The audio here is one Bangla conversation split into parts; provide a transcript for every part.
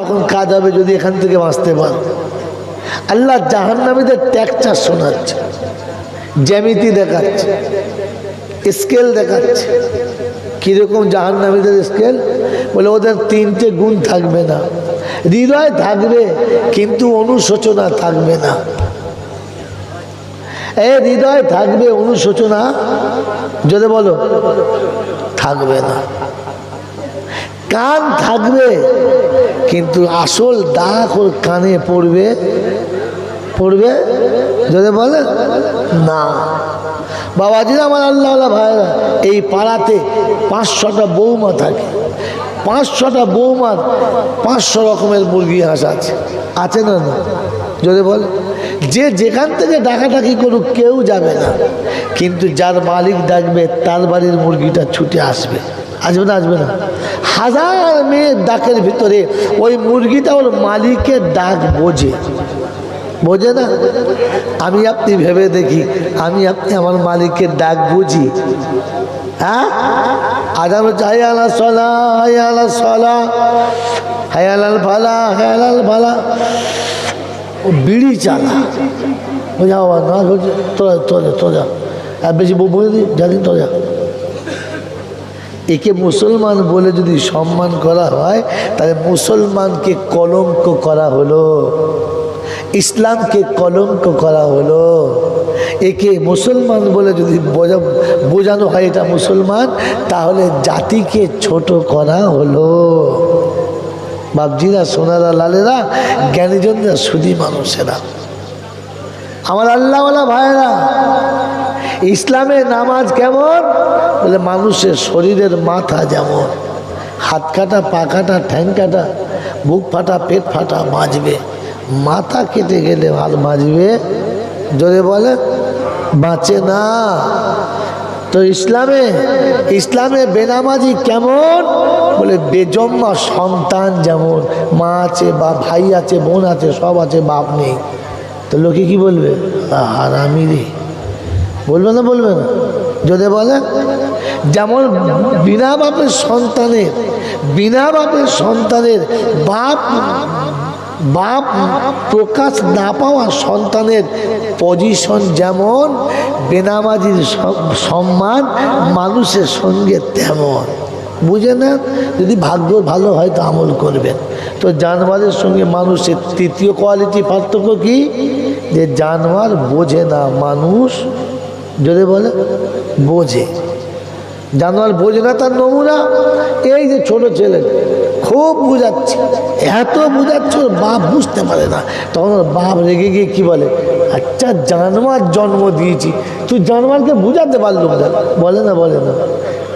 তখন কাজ হবে যদি এখান থেকে বাঁচতে পার। আল্লাহ জাহান্নামীদের ট্যাকচার শোনাচ্ছে, জ্যামিতি দেখাচ্ছে স্কেল দেখাচ্ছে। কীরকম জাহান্নামীদের স্কেল বলে ওদের তিনটে গুণ থাকবে না। হৃদয় থাকবে, কিন্তু অনুশোচনা থাকবে না। এ হৃদয় থাকবে, অনুশোচনা, যদি বলো, থাকবে না। কান থাকবে, কিন্তু আসল দাগ ওর কানে পড়বে পড়বে? যদি বলে, না। বাবাজিরা আমার আল্লাহ ভাইরা এই পাড়াতে পাঁচশোটা বৌমা থাকে। পাঁচশোটা বৌমার পাঁচশো রকমের মুরগি হাঁস আছে। আছে না না? যদি বল, যে যেখান থেকে ডাকাডাকি করুক, কেউ যাবে না। কিন্তু যার মালিক ডাকবে, তার বাড়ির মুরগিটা ছুটে আসবে। আসবে না আসবে না। হাজার মেয়ের ডাকের ভিতরে ওই মুরগিটা ওর মালিকের ডাক বোঝে। বোঝে না? আমি আপনি ভেবে দেখি, আমি আপনি আমার মালিকের ডাক বুঝি। হ্যাঁ? আদাম হায়ালা সলা হায়ালা সলা হায়ালাল ভালা হায়ালাল ভালা ও বিড়ি চালা। বোঝাও না তোরা তোরা তোরা আর বেশি বলে দিই জানি, তোরা। একে মুসলমান বলে যদি সম্মান করা হয়, তাহলে মুসলমানকে কলঙ্ক করা হলো। ইসলামকে কলঙ্ক করা হলো। একে মুসলমান বলে যদি বোঝা, বোঝানো হয় এটা মুসলমান, তাহলে জাতিকে ছোট করা হলো। বাবজিরা সোনারা, লালেরা, জ্ঞানীজনরা সুদী মানুষেরা। আমার আল্লাহওয়ালা ভাইরা ইসলামের নামাজ কেমন? বলে মানুষের শরীরের মাথা যেমন, হাত কাটা, পা কাটা, ঠ্যাং কাটা, বুক ফাটা, পেট ফাটা মাজবে। মাথা কেটে গেলে আর মাজবে। জোরে বলে বাঁচে না। তো ইসলামে ইসলামে বেনামাজি কেমন? বলে বেজম্মা সন্তান যেমন, মা আছে, বা ভাই আছে, বোন আছে, সব আছে, বাপ নেই। তো লোকে কি বলবে? হারামি রে। বলবে না বলবে না। যদি বলে, যেমন বিনা বাপের সন্তানের, বিনা বাপের সন্তানের বাপ বাপ প্রকাশ না পাওয়া সন্তানের পজিশন যেমন, বেনামাজির সম্মান মানুষের সঙ্গে তেমন। বুঝে না? যদি ভাগ্য ভালো হয় তো আমল করবেন। তো জানোয়ারের সঙ্গে মানুষের তৃতীয় কোয়ালিটি পার্থক্য কি? যে জানোয়ার বোঝে না মানুষ, যদি বলে, বোঝে। জানোয়ার বোঝে না তার নমুনা? এই যে ছোট ছেলে, খুব বুঝাচ্ছে। এত বুঝাচ্ছে ওর বাপ বুঝতে পারে না। তখন ওর বাপ রেগে গিয়ে কি বলে? আচ্ছা জানোয়ার জন্ম দিয়েছি। তুই জানোয়ারকে বুঝাতে পারল বলে না বলে না।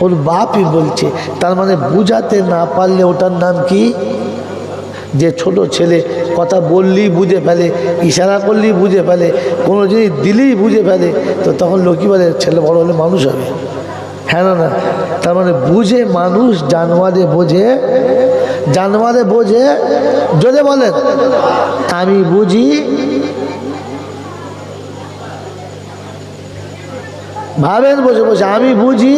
ওর বাপই বলছে, তার মানে বুঝাতে না পারলে ওটার নাম কি? যে ছোট ছেলে কথা বললেই বুঝে ফেলে, ইশারা করলেই বুঝে ফেলে, কোনো জিনিস দিলেই বুঝে ফেলে, তো তখন লোকই বলে, ছেলে বড় হলে মানুষ হবে। হ্যাঁ না তার মানে বুঝে মানুষ, জানোয়ারে বোঝে জানোয়ারে বোঝে, যদি বলেন আমি বুঝি। ভাবেন বসে বসে, আমি বুঝি।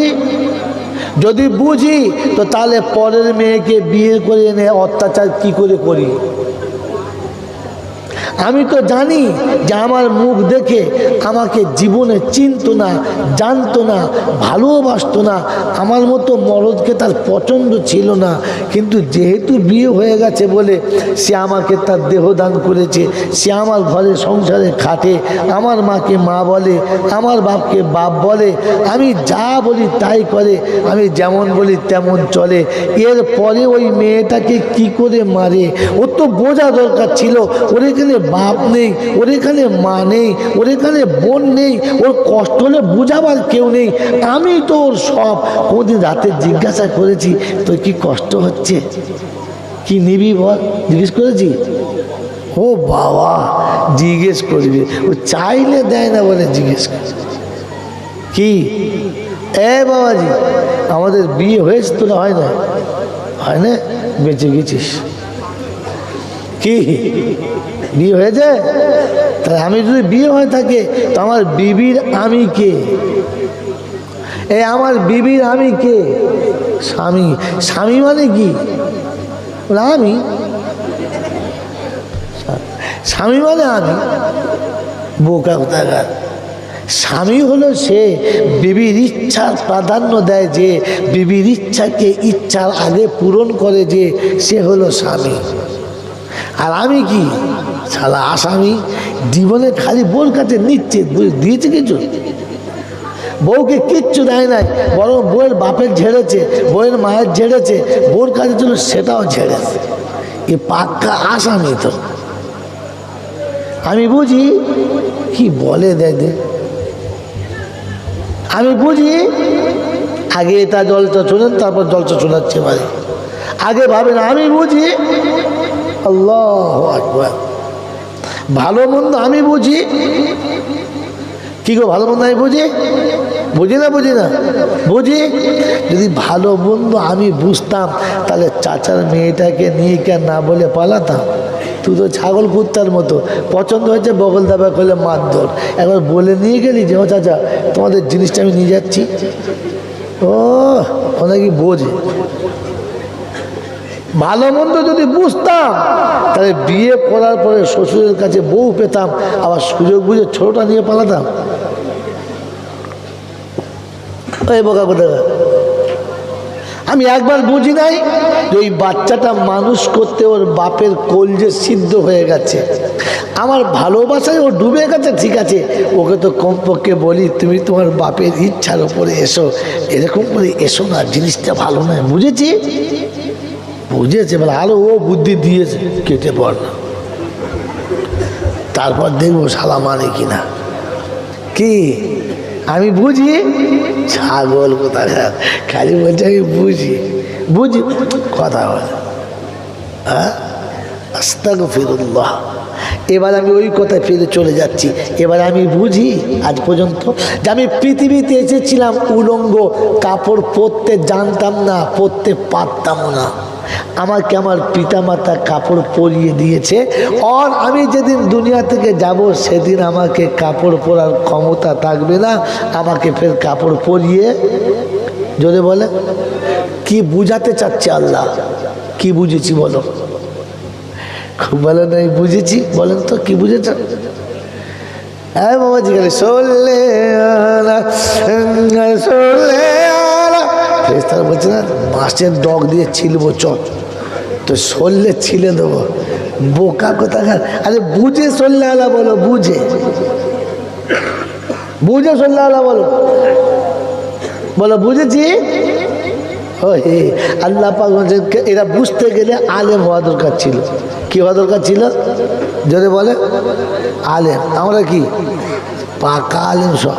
যদি বুঝি, তো তাহলে পরের মেয়েকে বিয়ে করে এনে অত্যাচার কি করে করি? আমি তো জানি যে আমার মুখ দেখে আমাকে জীবনে চিনত না, জানতো না, ভালোবাসতো না, আমার মতো মরদকে তার পছন্দ ছিল না। কিন্তু যেহেতু বিয়ে হয়ে গেছে বলে সে আমাকে তার দেহদান করেছে, সে আমার ঘরে সংসারে খাটে, আমার মাকে মা বলে, আমার বাপকে বাপ বলে, আমি যা বলি তাই করে, আমি যেমন বলি তেমন চলে। এর পরে ওই মেয়েটাকে কি করে মারে? ওর তো বোঝা দরকার ছিল, ওর এখানে বাপ নেই, ওর এখানে মা নেই, ওর এখানে বোন নেই, ওর কষ্ট হলে বুঝাবার কেউ নেই। আমি তো ওর সব কোনদিন রাতে জিজ্ঞাসা করেছি, তোর কি কষ্ট হচ্ছে? কি নিবি বল? জিজ্ঞেস করেছি। ও বাবা, জিজ্ঞেস করবি। ও চাইলে দেয় না বলে জিজ্ঞেস করে কি? এ বাবাজি, আমাদের বিয়ে হয়েছে তো হয় না? হয় না? বেঁচে গেছিস। কি? বিয়ে হয়েছে? তাহলে আমি যদি বিয়ে হয়ে থাকে, তো আমার বিবির আমি কে? এই আমার বিবির আমি কে? স্বামী। স্বামী মানে কি? আমি। স্বামী মানে আমি। বোকা কোথাকার। স্বামী হলো সে বিবির ইচ্ছার প্রাধান্য দেয় যে, বিবির ইচ্ছাকে ইচ্ছার আগে পূরণ করে যে, সে হলো স্বামী। আর আমি কি? সালা আসামি, জীবনে খালি বোর কাছে নিচ্ছে দিয়েছে কিছু? বউকে কিচ্ছু দেয় নাই, বরং বউয়ের বাপের ঝেড়েছে, বউয়ের মায়ের ঝেড়েছে বউর কাছে ছিল সেটাও ঝেড়েছে। এ পাক্কা আসামি তো। আমি বুঝি, কি বলে দেয় আমি বুঝি, আগে এটা জলটা শোনেন, তারপর জলটা শোনাচ্ছে মানে আগে ভাবেন, আমি বুঝি, আল্লাহ আকবার। ভালো মন্দ আমি বুঝি? কি গো, ভালো মন্দ আমি বুঝি? বুঝি না বুঝি না? বুঝি? যদি ভালো মন্দ আমি বুঝতাম, তাহলে চাচার মেয়েটাকে নিয়ে কে না বলে পালাতাম? তুই তো ছাগল কুত্তার মতো। পছন্দ হয়েছে বগল দাবা করলে মারধর। একবার বলে নিয়ে গেলি যে, ও চাচা, তোমাদের জিনিসটা আমি নিয়ে যাচ্ছি। ও অনেকই বোঝে। ভালো মন্দ যদি বুঝতাম, তাহলে বিয়ে করার পরে শ্বশুরের কাছে বউ পেতাম, আবার সুযোগ বুঝে ছোটটা নিয়ে পালাতাম। ওই বোকা কোথায় আমি একবার বুঝি নাই যে ওই বাচ্চাটা মানুষ করতে ওর বাপের কোল যে সিদ্ধ হয়ে গেছে। আমার ভালোবাসায় ও ডুবে গেছে, ঠিক আছে। ওকে তো কমপক্ষে বলি, তুমি তোমার বাপের ইচ্ছার ওপরে এসো। এরকম করে এসো না, জিনিসটা ভালো নয়, বুঝেছি? বুঝেছে, বলে, আরও ও বুদ্ধি দিয়েছে, কেটে পড় না। তারপর দেখব শালা মানে কিনা। কি? আমি বুঝি? ছাগল কোথায়? খালি বলছে, আমি বুঝি। বুঝি? কথা বলে। হ্যাঁ? ফিরুল্লাহ এবার আমি ওই কথায় ফিরে চলে যাচ্ছি? এবার আমি বুঝি আজ পর্যন্ত যে আমি পৃথিবীতে এসেছিলাম, উলঙ্গ, কাপড় পরতে জানতাম না, পরতে পারতাম না। আমাকে আমার পিতামাতা কাপড় পরিয়ে দিয়েছে। আর আমি যেদিন দুনিয়া থেকে যাব, সেদিন আমাকে কাপড় পরার ক্ষমতা থাকবে না। আমাকে ফের কাপড় পরিয়ে যদি বলে, কি বুঝাতে চাচ্ছে আল্লাহ? কি বুঝেছি বলো? খুব ভালো নাই বুঝেছি। বলেন তো, কি বুঝেছেন হ্যাঁ বাবা জিজ্ঞাসা সোলে সোলে ফেরেস্তারা বলছে না, বাঁশের ডগ দিয়ে ছিলবো চট তো সরলে ছিলে দেবো। বোকা কোথাকার? আরে বুঝে সরলে আলা বলো, বুঝে। বুঝে সরলে আলা বলো। বলো, বুঝেছি? হে আল্লাহ পাক এরা বুঝতে গেলে আলেম হওয়া দরকার ছিল। কি হওয়া দরকার ছিল? যদি বলে, আলেম। আমরা কি? পাকা আলেম সব।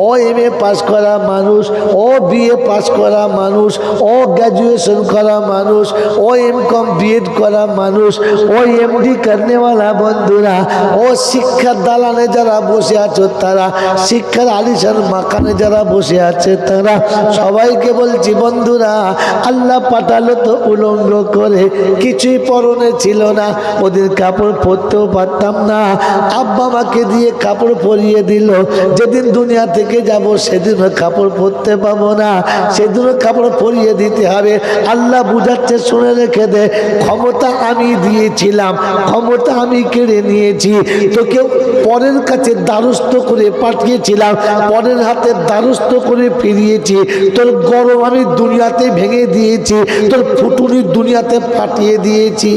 এম এ পাস করা মানুষ ও বিএ পাস করা মানুষ ও গ্র্যাজুয়েশন করা মানুষ ও এম কম বিএড করা মানুষ ও এমডি করনেওয়ালা বন্ধুরা ও শিক্ষার দালানে যারা বসে আছো তারা, শিক্ষার আলিশান মাখানে যারা বসে আছে তারা, সবাইকে বলছি বন্ধুরা, আল্লাহ পাঠালো তো উলঙ্গ করে, কিছুই পরনে ছিল না, ওদের কাপড় পরতেও পারতাম না, আব্বা মাকে দিয়ে কাপড় পরিয়ে দিল, যেদিন দুনিয়া থেকে যাব, সেদিন কাপড় পরতে পাবো না। সেদিনও কাপড় পরিয়ে দিতে হবে। আল্লাহ বুঝাচ্ছে, শুনে রেখে দে, ক্ষমতা আমি দিয়েছিলাম, ক্ষমতা আমি কেড়ে নিয়েছি। তোকে পরের কাছে দ্বারস্থ করে পাঠিয়েছিলাম, পরের হাতে দ্বারস্থ করে ফিরিয়েছি। তোর গরম আমি দুনিয়াতে ভেঙে দিয়েছি, তোর ফুটুনি দুনিয়াতে পাঠিয়ে দিয়েছি।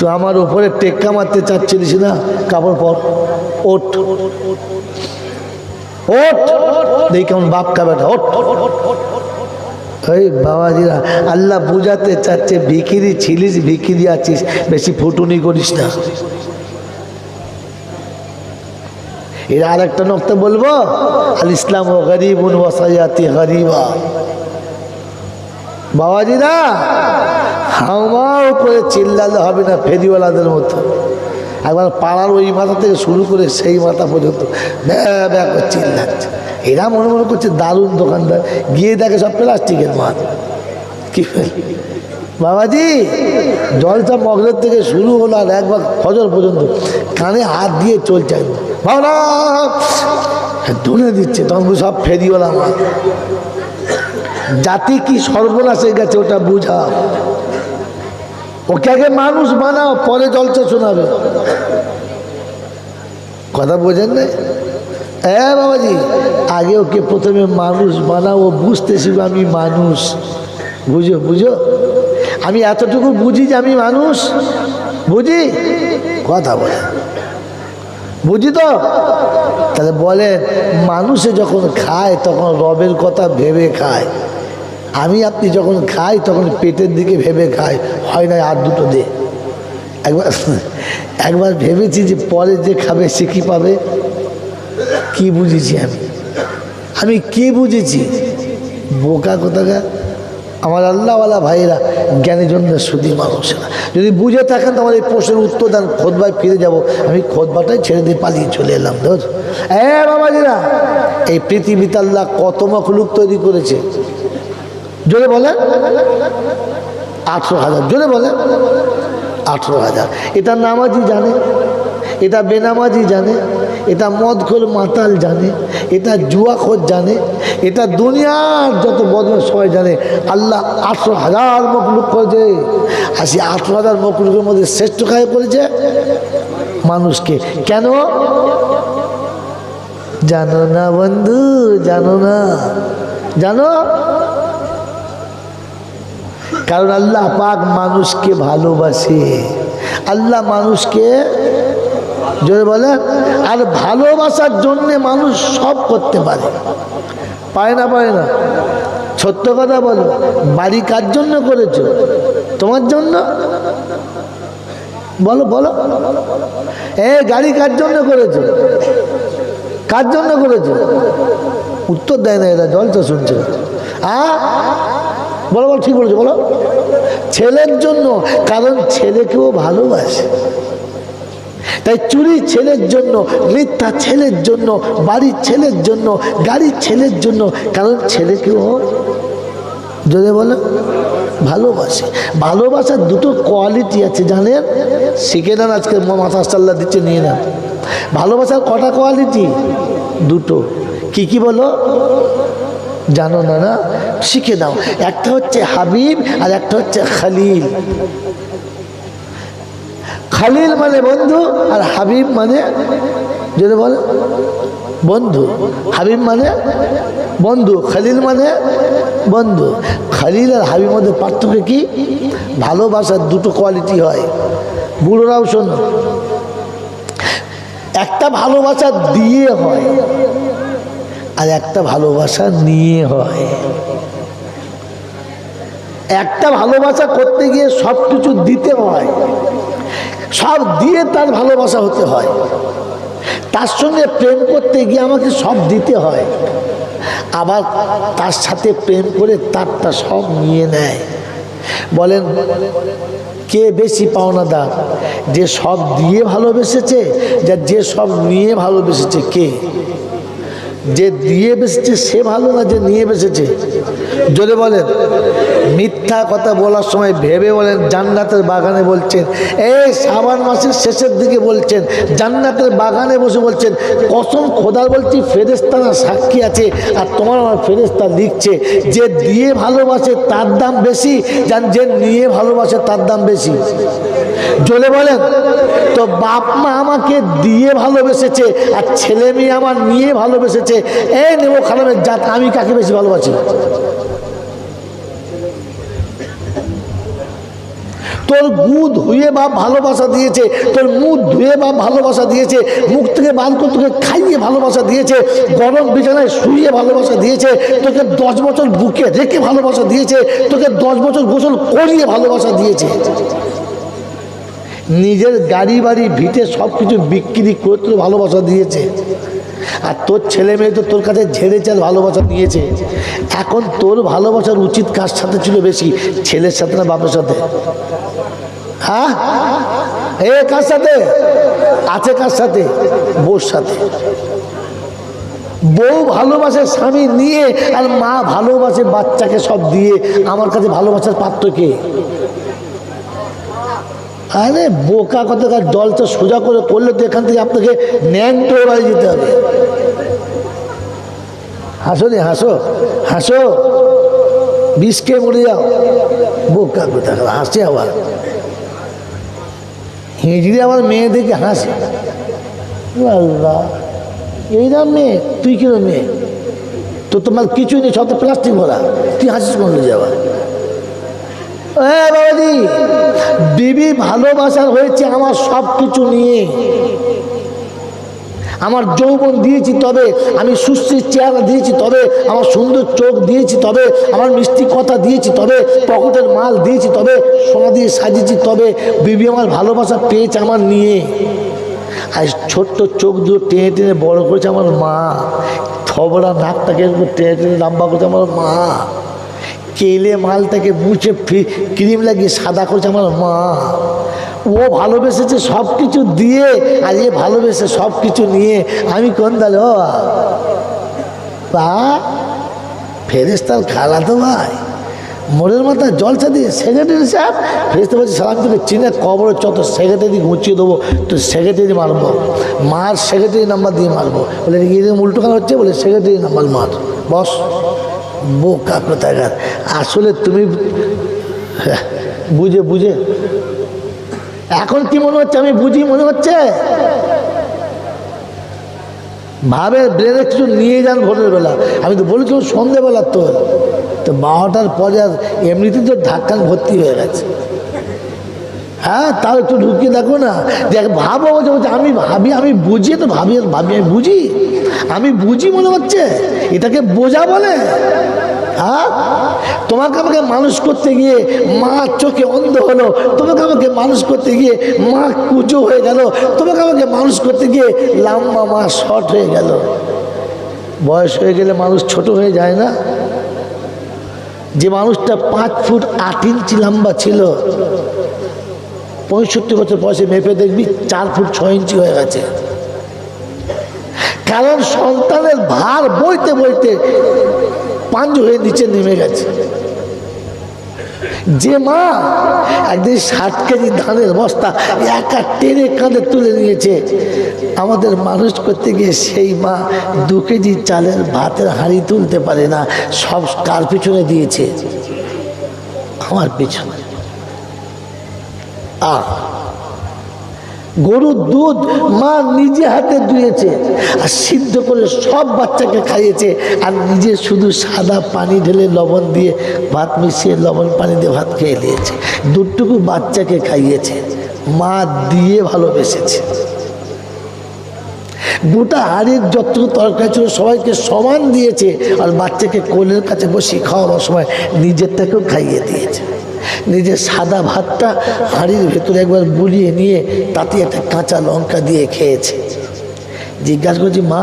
তো আমার উপরে টেক্কা মারতে চাচ্ছিলিস না? কাপড় পর। ওঠ। ওঠ। দেখি কেমন বাপ কা বেটা, ওঠ। ওই বাবাজিরা, আল্লাহ বুঝাতে চাচ্ছে ভিকিরি ছিলিস ভিকিরি আছিস, বেশি ফুটুনি করিস না। এর আর একটা নক্তা বলব, আল ইসলাম ও গরিব উন ওসাইয়াতি গরিবা। বাবাজিরা হাওমাও করে চিল্লালে হবে না ফেরিওয়ালাদের মতো। একবার পাড়ার ওই মাথা থেকে শুরু করে সেই মাথা পর্যন্ত ব্যা ব্যা করে চিল্লাচ্ছে। এরা মনে মনে করছে দারুণ দোকানদার। গিয়ে দেখে সব প্লাস্টিকের মাল। কি বাবাজি, জলটা মগরের থেকে শুরু হলো আর একবার ফজর পর্যন্ত। কানে হাত দিয়ে চলছে ধুনে দিচ্ছে, তখন সব ফেরিওয়ালা আমার জাতি কি সর্বনাশ গেছে ওটা বুঝা। ওকে আগে মানুষ বানাও, পরে জলসা শোনাবে। কথা বোঝেন না হ্যাঁ বাবাজি, আগে ওকে প্রথমে মানুষ বানাও, ও বুঝতে শিখবে আমি মানুষ। বুঝো বুঝো? আমি এতটুকু বুঝি যে আমি মানুষ? বুঝি? কথা বলে বুঝি তো? তাহলে বলেন, মানুষে যখন খায়, তখন রবের কথা ভেবে খায়। আমি আপনি যখন খাই, তখন পেটের দিকে ভেবে খাই। হয় না আর দুটো দে। একবার একবার ভেবেছি যে পরে যে খাবে, সে কি পাবে? কি বুঝেছি আমি? আমি কি বুঝেছি? বোকা কোথাকা আমার আল্লাহওয়ালা ভাইয়েরা, জ্ঞানী জন্য সুদী মানুষেরা। যদি বুঝে থাকেন তো আমার এই প্রশ্নের উত্তর দেন, খোদবায় ফিরে যাব। আমি খোদবাটাই ছেড়ে দিয়ে পালিয়ে চলে এলাম ধর হ্যাঁ বাবাজিরা, এই পৃথিবীতে আল্লাহ কত মখলুক তৈরি করেছে। জোরে বলেন। আঠেরো হাজার, জোরে বলেন। আঠেরো হাজার। এটা নামাজি জানে, এটা বেনামাজি জানে, এটা মদখোর মাতাল জানে, এটা জুয়াখোর জানে, এটা দুনিয়ার যত বদমাস সবাই জানে, আল্লাহ আঠেরো হাজার মকলুক করেছে। আর সেই আঠেরো হাজার মকলুকের মধ্যে শ্রেষ্ঠ কাজ করেছে? মানুষকে। কেন? জানো না বন্ধু, জানো না। জানো? কারণ আল্লাহ পাক মানুষকে ভালোবাসে। আল্লাহ মানুষকে, জোরে বলেন, আর ভালোবাসার জন্যে মানুষ সব করতে পারে। পায় না পায় না? সত্য কথা বলো, বাড়ি কার জন্য করেছ? তোমার জন্য? বলো বলো। এ, গাড়ি কার জন্য করেছ? কার জন্য করেছ? উত্তর দেয় না এরা, জল তো শুনছে। হ্যাঁ বলো বলো, ঠিক বলেছ, বলো। ছেলের জন্য, কারণ ছেলেকেও ভালোবাসে। তাই চুরি ছেলের জন্য, মিথ্যা ছেলের জন্য বাড়ির ছেলের জন্য গাড়ির ছেলের জন্য, কারণ ছেলেকেও যদি বলো, ভালোবাসে। ভালোবাসার দুটো কোয়ালিটি আছে, জানেন? শিখে নেন আজকে মাথা আল্লাহ দিচ্ছে, নিয়ে নেন। ভালোবাসার কটা কোয়ালিটি? দুটো। কি কি বলো? জানো না না শিখে দাও একটা হচ্ছে হাবিব আর একটা হচ্ছে খালিল। খালিল মানে বন্ধু আর হাবিব মানে যদি বলে, বন্ধু। হাবিব মানে বন্ধু, খালিল মানে বন্ধু। খালিল আর হাবিব মধ্যে পার্থক্য কি? ভালোবাসার দুটো কোয়ালিটি হয়। বুড়োরাও শোনো, একটা ভালোবাসা দিয়ে হয় আর একটা ভালোবাসা নিয়ে হয়। একটা ভালোবাসা করতে গিয়ে সব কিছু দিতে হয়। সব দিয়ে তার ভালোবাসা হতে হয়। তার সঙ্গে প্রেম করতে গিয়ে আমাকে সব দিতে হয়। আবার তার সাথে প্রেম করে তারটা সব নিয়ে নেয়। বলেন, কে বেশি পাওনা পাওনাদার? যে সব দিয়ে ভালোবেসেছে যা যে সব নিয়ে ভালোবেসেছে কে? যে দিয়ে বেসেছে সে ভালো না যে নিয়ে বেসেছে? যদি বলেন। মিথ্যা কথা বলার সময় ভেবে বলেন, জান্নাতের বাগানে বলছেন, এই সাবান মাসের শেষের দিকে বলছেন, জান্নাতের বাগানে বসে বলছেন, কসম খোদার বলছি ফেরেস্তানা সাক্ষী আছে, আর তোমার আমার ফেরেস্তা লিখছে, যে দিয়ে ভালোবাসে তার দাম বেশি, যান যে নিয়ে ভালোবাসে তার দাম বেশি। জলে বলেন, তো বাপ মা আমাকে দিয়ে ভালোবেসেছে, আর ছেলে মেয়ে আমার নিয়ে ভালোবেসেছে, এই নেব খালামের জাত, আমি কাকে বেশি ভালোবাসি? তোর গু ধুয়ে বাপ ভালোবাসা দিয়েছে, তোর মুখ ধুয়ে বাপ ভালোবাসা দিয়েছে, মুখ থেকে বার করে তোকে খাইয়ে ভালোবাসা দিয়েছে, গরম বিছানায় শুয়ে ভালোবাসা দিয়েছে, তোকে দশ বছর বুকে রেখে ভালোবাসা দিয়েছে, তোকে দশ বছর গোসল করিয়ে ভালোবাসা দিয়েছে। নিজের গাড়ি বাড়ি ভিটে সব কিছু বিক্রি করে তোর ভালোবাসা দিয়েছে। আর তোর ছেলে মেয়ে তো তোর কাছে ঝেড়ে চাল ভালোবাসা দিয়েছে। এখন তোর ভালোবাসার উচিত কার সাথে ছিল বেশি, ছেলের সাথে না বাপের সাথে? হ্যাঁ? এ কার সাথে? আছে কার সাথে? বোর সাথে। বউ ভালোবাসে স্বামী নিয়ে আর মা ভালোবাসে বাচ্চাকে সব দিয়ে। আমার কাছে ভালোবাসার পাত্র কে? আরে বোকা কথাকার জলটা সোজা করে করলে তো এখান থেকে আপনাকে ন্যাংটো বাড়ি যেতে হবে। হাসো রে, হাসো হাসো। বিষ খেয়ে মরে যাও। বোকা কোথাকার হাসে আবার। হিঁচড়ে আমার মেয়ে দেখে হাসে, আল্লাহ, এই না মেয়ে, তুই কেন মেয়ে? তো তোমার কিছুই নেই, সব প্লাস্টিক ভরা। তুই হাসিস কোন যাওয়া হ্যাঁ বাবাজি, বিবি ভালোবাসার হয়েছে আমার সব কিছু নিয়ে। আমার যৌবন দিয়েছি তবে, আমি সুশ্রীর চেহারা দিয়েছি তবে, আমার সুন্দর চোখ দিয়েছি তবে, আমার মিষ্টি কথা দিয়েছি তবে, পকেটের মাল দিয়েছি তবে, সোনা দিয়ে সাজিয়েছি তবে, বিবি আমার ভালোবাসা পেয়েছে আমার নিয়ে। আর ছোট্ট চোখ দুটো টেনে টেনে বড় করেছে আমার মা। থবড়া নাকটাকে টেনে টেনে লম্বা করেছে আমার মা। কেলে মালটাকে মুছে ক্রিম লাগিয়ে সাদা করেছে আমার মা। ও ভালোবেসেছে সব কিছু দিয়ে আর এ ভালোবেসে সব কিছু নিয়ে আমি কোন দালে ও বা ফেরেস্তার খালা তো ভাই। মোড়ের মাথায় জলসা দিয়ে সেক্রেটারি সাহেব ফেরেস্তা বলছে সালাম তোকে চিনে কবরের চত সেক্রেটারি ঘুচিয়ে দেবো তো সেক্রেটারি মারবো। মার সেক্রেটারি নাম্বার দিয়ে মারবো। বলে এরকম উল্টো কেন হচ্ছে? বলে সেক্রেটারি নাম্বার মার। বস বোকা কোথাকার আসলে তুমি হ্যাঁ, বুঝে বুঝে এখন কি মনে হচ্ছে? আমি বুঝি, মনে হচ্ছে? ভাবে ব্রেনে কিছু নিয়ে যান ভোরের বেলা আমি তো বলেছিলাম সন্ধেবেলা তো তো বারোটার পরে আর এমনিতেই তো ধাক্কান ভর্তি হয়ে গেছে। হ্যাঁ তাও একটু ঢুকিয়ে দেখো না। দেখ, ভাবো, বলছে বলছে, আমি ভাবি, আমি বুঝি, তো ভাবি ভাবি, আমি বুঝি। আমি বুঝি মনে হচ্ছে? এটাকে বোঝা বলে? হ্যাঁ? তোমাকে আমাকে মানুষ করতে গিয়ে মা চোখে অন্ধ হলো, তোমাকে আমাকে মানুষ করতে গিয়ে মা কুচো হয়ে গেল, তোমাকে আমাকে মানুষ করতে গিয়ে লাম্বা মা শর্ট হয়ে গেল। বয়স হয়ে গেলে মানুষ ছোট হয়ে যায় না? যে মানুষটা পাঁচ ফুট আট ইঞ্চি লম্বা ছিল, পঁয়ষট্টি বছর বয়সে মেপে দেখবি চার ফুট ছয় ইঞ্চি হয়ে গেছে। কারণ সন্তানের ভার বইতে বইতে পাঞ্জ হয়ে নিচে নেমে গেছে। যে মা একদিন ষাট কেজি ধানের বস্তা একা টেনে কাঁধে তুলে নিয়েছে। আমাদের মানুষ করতে গিয়ে সেই মা দু কেজি চালের ভাতের হাঁড়ি তুলতে পারে না, সব কার পিছনে দিয়েছে? আমার পিছনে। আহ! গরুর দুধ মা নিজে হাতে দুয়েছে আর সিদ্ধ করে সব বাচ্চাকে খাইয়েছে আর নিজে শুধু সাদা পানি ঢেলে লবণ দিয়ে ভাত মিশিয়ে লবণ পানি দিয়ে ভাত খেয়ে নিয়েছে। দুধটুকু বাচ্চাকে খাইয়েছে। মা দিয়ে ভালোবেসেছে। গোটা হাড়ির যতটুকু তরকারি ছিল, সবাইকে সমান দিয়েছে আর বাচ্চাকে কোলের কাছে বসিয়ে খাওয়ানোর সময় নিজেরটাকেও খাইয়ে দিয়েছে। নিজের সাদা ভাতটা হাঁড়ির ভেতরে একবার বুলিয়ে নিয়ে তাতে একটা কাঁচা লঙ্কা দিয়ে খেয়েছে। জিজ্ঞাসা করছি, মা,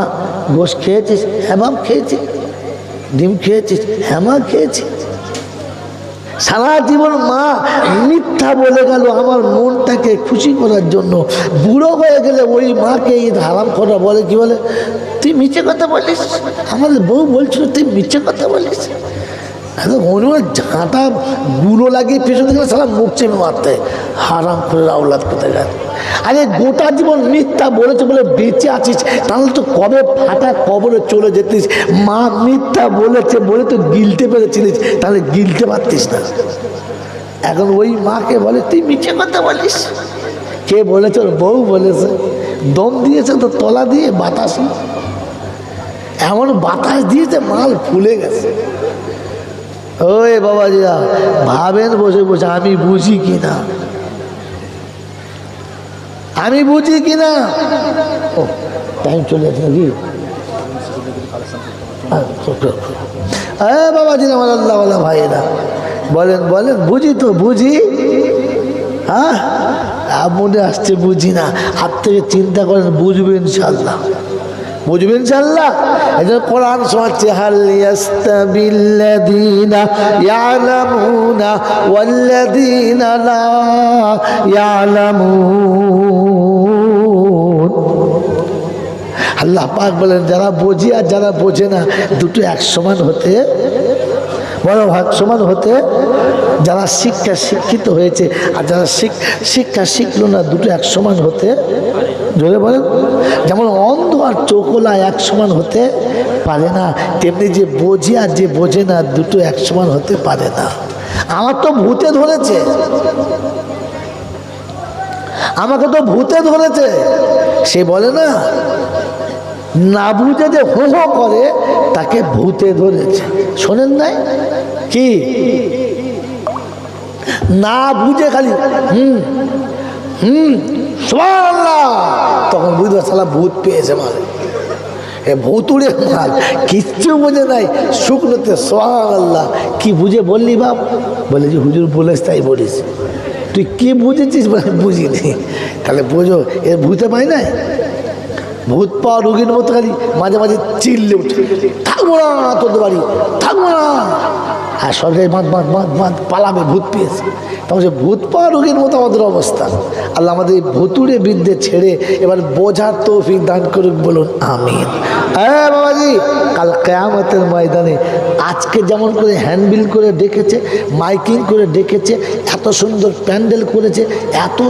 গোশ খেয়েছিস? হ্যাঁ খেয়েছি ডিম খেয়েছিস? হ্যাঁ খেয়েছি সারা জীবন মা মিথ্যা বলে গেল আমার মনটাকে খুশি করার জন্য। বুড়ো হয়ে গেলে ওই মাকে এই হারাম করা বলে, কি বলে? তুই মিছে কথা বলিস? আমাদের বউ বলছিল, তুই মিছে কথা বলিস? মনে হয় ঝাঁটা গুঁড়ো লাগিয়ে পেছনে গেলে সারা মুখ চেপে মারতে। হারাম করে আওলাদ কোথায় গেল আরে গোটা জীবন মিথ্যা বলেছে বলে বেঁচে আছিস, তাহলে তো কবে ফাটা কবরে চলে যেতিস? মা মিথ্যা বলেছে বলে তো গিলতে পেরেছিলিস, তাহলে গিলতে পারতিস না। এখন ওই মাকে বলে, তুই মিছে কথা বলিস? কে বলেছে? ওর বউ বলেছে। দম দিয়েছে তো তলা দিয়ে বাতাস এমন বাতাস দিয়েছে মাল ফুলে গেছে। ওই বাবাজিরা, ভাবেন বসে বসে, আমি বুঝি কি না আমি বুঝি কি না ও টাইম চলে যাচ্ছে নাকি? হ্যাঁ বাবাজিরা, আমার আল্লাহওয়ালা ভাইয়েরা, বলেন বলেন, বুঝি তো, বুঝি? হ্যাঁ? মনে আসছে বুঝি না। হাত থেকে চিন্তা করেন বুঝবেন ইনশাল্লাহ বুঝবেন ইনশাল্লাহ এই কোরআন শোনাচ্ছে, হাল ইয়াস্তাবিল্লাযীনা ইয়ালামুনা ওয়াল্লাযীনা লা ইয়ালামুন। আল্লাহ পাক বলেন, যারা বোঝে আর যারা বোঝে না, দুটো এক সমান হতে, বড় ভাগ সমান হতে, যারা শিক্ষা শিক্ষিত হয়েছে আর যারা শিক- শিক্ষা শিখলো না, দুটো এক সমান হতে, জোরে বলেন। যেমন আর চোখলা এক সমান হতে পারে না। তেমনি যে বোঝে আর যে বোঝে না, দুটো এক সমান হতে পারে না। আমার তো ভূতে ধরেছে। আমাকে তো ভূতে ধরেছে। সে বলে না না বুঝে যে হো হো করে, তাকে ভূতে ধরেছে। শোনেন নাই? কি? না বুঝে খালি, হুম হুম তখন বুঝতে সালা ভূত পেয়েছে মানে এ ভূতুড়ে মাল। কিচ্ছু বোঝে নাই। শুকনোতে সোহান আল্লাহ কি বুঝে বললি বাপ? বলে যে হুজুর বলেছ, তাই বলিস তুই কি বুঝেছিস বলে বুঝিনি। তাহলে বোঝো, এর ভূতে পাই নাই? ভূত পাওয়া রোগীর মতো খালি মাঝে মাঝে চিল্লে উঠে। থাকব না তোদের বাড়ি, থাকব না। আর সরকারি বাঁধ বাঁধ বাঁধ বাঁধ পালাবে, ভূত পেয়েছে। তখন সে ভূত পাওয়া রোগীর মতো আমাদের অবস্থা। আল্লাহ আমাদের এই ভুতুড়ে বিদ্যে ছেড়ে এবার বোঝার তৌফিক দান করুক বলুন, আমিন। হ্যাঁ বাবাজি, কাল কেয়ামতের ময়দানে আজকে যেমন করে হ্যান্ডবিল করে ডেকেছে, মাইকিং করে ডেকেছে, এত সুন্দর প্যান্ডেল করেছে, এত